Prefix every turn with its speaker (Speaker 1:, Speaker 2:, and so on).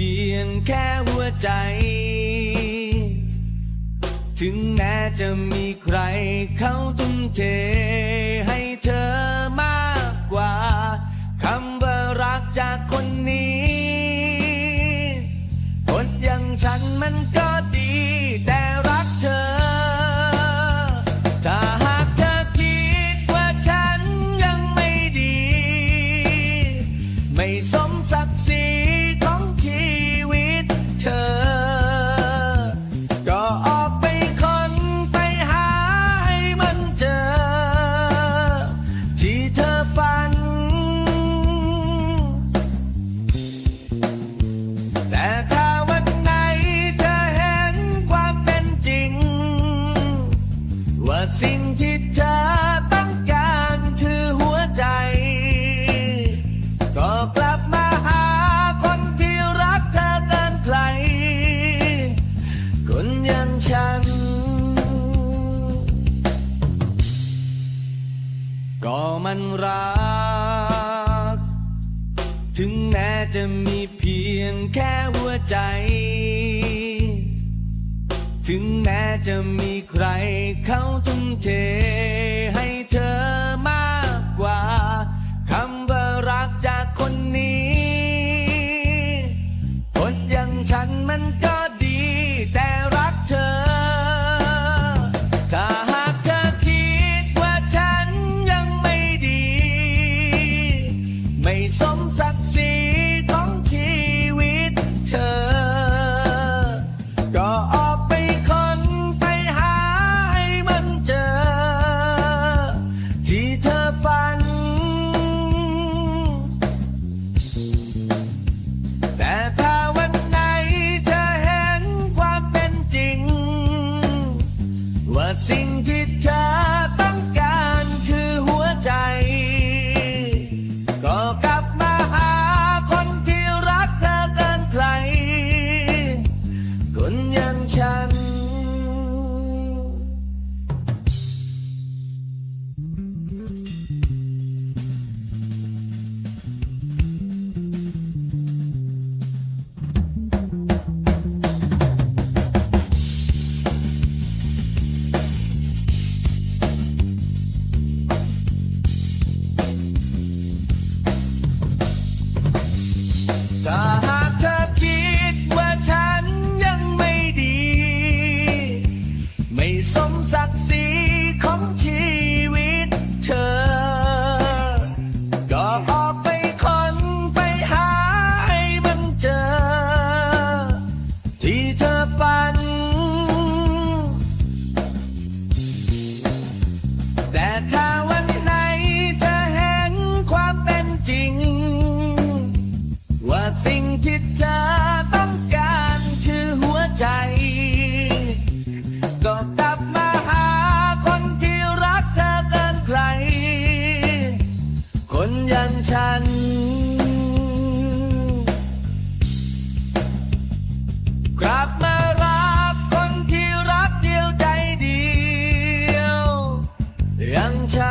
Speaker 1: ี ยงแค่หัวใจ ถึงแม้จะมีใครเขาทุ่มเทให้เธอมากกว่าคำว่ารักจากคนนี้ คนอย่างฉันมันก็ ฉัน ก็มันรัก ถึงแม้จะมีเพียงแค่หัวใจ ถึงแม้จะมีใครเขาทุ่มเทให้เธอมากกว่าคำว่ารักจากคนนี้ คนอย่างฉันมันก็ ฝัน แต่ถ้าวันไหนเธอเห็นความเป็นจริง ว่าสิ่งที่เธอ จริง ว่าสิ่งที่เธอต้องการคือหัวใจ ก็กลับมาหาคนที่รักเธอเกินใคร คนอย่างฉันกลับมารักคนที่รักเดียวใจเดียวอย่างฉัน